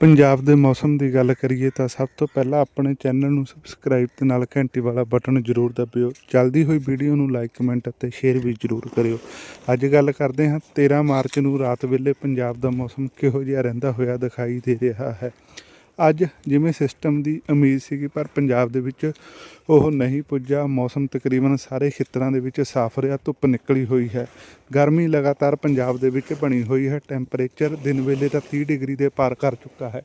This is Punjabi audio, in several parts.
ਪੰਜਾਬ ਦੇ ਮੌਸਮ ਦੀ ਗੱਲ ਕਰੀਏ ਤਾਂ ਸਭ ਤੋਂ ਪਹਿਲਾਂ ਆਪਣੇ ਚੈਨਲ ਨੂੰ ਸਬਸਕ੍ਰਾਈਬ ਤੇ ਨਾਲ ਘੰਟੀ ਵਾਲਾ ਬਟਨ ਜ਼ਰੂਰ ਦਬਿਓ। ਚੱਲਦੀ ਹੋਈ ਵੀਡੀਓ ਨੂੰ ਲਾਈਕ, ਕਮੈਂਟ ਅਤੇ ਸ਼ੇਅਰ ਵੀ ਜ਼ਰੂਰ ਕਰਿਓ। ਅੱਜ ਗੱਲ ਕਰਦੇ ਹਾਂ 13 ਮਾਰਚ ਨੂੰ ਰਾਤ ਵੇਲੇ ਪੰਜਾਬ ਦਾ ਮੌਸਮ ਕਿਹੋ ਜਿਹਾ ਰਹਿੰਦਾ ਹੋਇਆ ਦਿਖਾਈ ਦੇ ਰਿਹਾ ਹੈ। ਅੱਜ ਜਿਵੇਂ ਸਿਸਟਮ ਦੀ ਉਮੀਦ ਸੀਗੀ, ਪਰ ਪੰਜਾਬ ਦੇ ਵਿੱਚ ਉਹ ਨਹੀਂ ਪੁੱਜਾ ਮੌਸਮ ਤਕਰੀਬਨ ਸਾਰੇ ਖੇਤਰਾਂ ਦੇ ਵਿੱਚ ਸਾਫ਼ ਰਿਹਾ, ਧੁੱਪ ਨਿਕਲੀ ਹੋਈ ਹੈ। ਗਰਮੀ ਲਗਾਤਾਰ ਪੰਜਾਬ ਦੇ ਵਿੱਚ ਬਣੀ ਹੋਈ ਹੈ। ਟੈਂਪਰੇਚਰ ਦਿਨ ਵੇਲੇ ਤਾਂ 30 ਡਿਗਰੀ ਦੇ ਪਾਰ ਕਰ ਚੁੱਕਾ ਹੈ।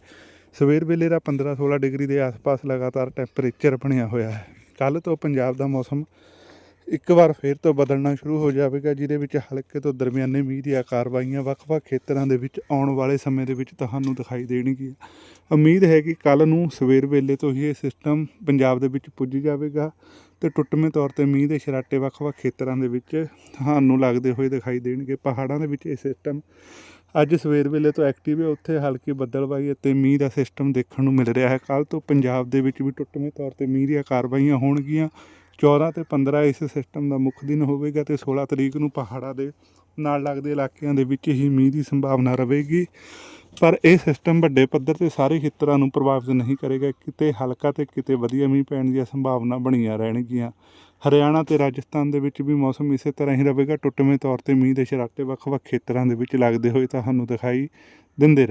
ਸਵੇਰ ਵੇਲੇ ਦਾ 15-16 ਡਿਗਰੀ ਦੇ ਆਸ-ਪਾਸ ਲਗਾਤਾਰ ਟੈਂਪਰੇਚਰ ਬਣਿਆ ਹੋਇਆ ਹੈ। ਕੱਲ ਤੋਂ ਪੰਜਾਬ ਦਾ ਮੌਸਮ ਇੱਕ ਵਾਰ ਫੇਰ ਤੋਂ ਬਦਲਣਾ ਸ਼ੁਰੂ ਹੋ ਜਾਵੇਗਾ, ਜਿਹਦੇ ਵਿੱਚ ਹਲਕੇ ਤੋਂ ਦਰਮਿਆਨੇ ਮੀਂਹ ਦੀਆਂ ਕਾਰਵਾਈਆਂ ਵੱਖ-ਵੱਖ ਖੇਤਰਾਂ ਦੇ ਵਿੱਚ ਆਉਣ ਵਾਲੇ ਸਮੇਂ ਦੇ ਵਿੱਚ ਤੁਹਾਨੂੰ ਦਿਖਾਈ ਦੇਣਗੀਆਂ। ਉਮੀਦ ਹੈ ਕਿ ਕੱਲ ਨੂੰ ਸਵੇਰ ਵੇਲੇ ਤੋਂ ਹੀ ਇਹ ਸਿਸਟਮ ਪੰਜਾਬ ਦੇ ਵਿੱਚ ਪੁੱਜ ਜਾਵੇਗਾ ਤੇ ਟੁੱਟਵੇਂ ਤੌਰ ਤੇ ਮੀਂਹ ਦੇ ਛਰਾਟੇ ਵੱਖ-ਵੱਖ ਖੇਤਰਾਂ ਦੇ ਵਿੱਚ ਤੁਹਾਨੂੰ ਲੱਗਦੇ ਹੋਏ ਦਿਖਾਈ ਦੇਣਗੇ। ਪਹਾੜਾਂ ਦੇ ਵਿੱਚ ਇਹ ਸਿਸਟਮ ਅੱਜ ਸਵੇਰ ਵੇਲੇ ਤੋਂ ਐਕਟਿਵ ਹੈ, ਉੱਥੇ ਹਲਕੀ ਬੱਦਲਬਾਈ ਅਤੇ ਮੀਂਹ ਦਾ ਸਿਸਟਮ ਦੇਖਣ ਨੂੰ ਮਿਲ ਰਿਹਾ ਹੈ। ਕੱਲ ਤੋਂ ਪੰਜਾਬ ਦੇ ਵਿੱਚ ਵੀ ਟੁੱਟਵੇਂ ਤੌਰ ਤੇ ਮੀਂਹ ਦੀਆਂ ਕਾਰਵਾਈਆਂ ਹੋਣਗੀਆਂ। 14 ਤੇ 15 ਇਸ ਸਿਸਟਮ ਦਾ ਮੁੱਖ ਦਿਨ ਹੋਵੇਗਾ ਤੇ 16 ਤਰੀਕ ਨੂੰ ਪਹਾੜਾਂ ਦੇ ਨਾਲ ਲੱਗਦੇ ਇਲਾਕਿਆਂ ਦੇ ਵਿੱਚ ਹੀ ਮੀਂਹ ਦੀ ਸੰਭਾਵਨਾ ਰਹੇਗੀ। ਪਰ ਇਹ ਸਿਸਟਮ ਵੱਡੇ ਪੱਧਰ ਤੇ ਸਾਰੇ ਖੇਤਰਾਂ ਨੂੰ ਪ੍ਰਭਾਵਿਤ ਨਹੀਂ ਕਰੇਗਾ। ਕਿਤੇ ਹਲਕਾ ਤੇ ਕਿਤੇ ਵਧੀਆ ਮੀਂਹ ਪੈਣ ਦੀਆਂ ਸੰਭਾਵਨਾ ਬਣੀਆਂ ਰਹਿਣਗੀਆਂ। ਹਰਿਆਣਾ ਤੇ ਰਾਜਸਥਾਨ ਦੇ ਵਿੱਚ ਵੀ ਮੌਸਮ ਇਸੇ ਤਰ੍ਹਾਂ ਹੀ ਰਹੇਗਾ। ਟੁੱਟਵੇਂ ਤੌਰ ਤੇ ਮੀਂਹ ਦੇ ਛਰਾਟੇ ਵੱਖ-ਵੱਖ ਖੇਤਰਾਂ ਦੇ ਵਿੱਚ ਲੱਗਦੇ ਹੋਏ ਤੁਹਾਨੂੰ ਦਿਖਾਈ ਦਿੰਦੇ ਰਹਿ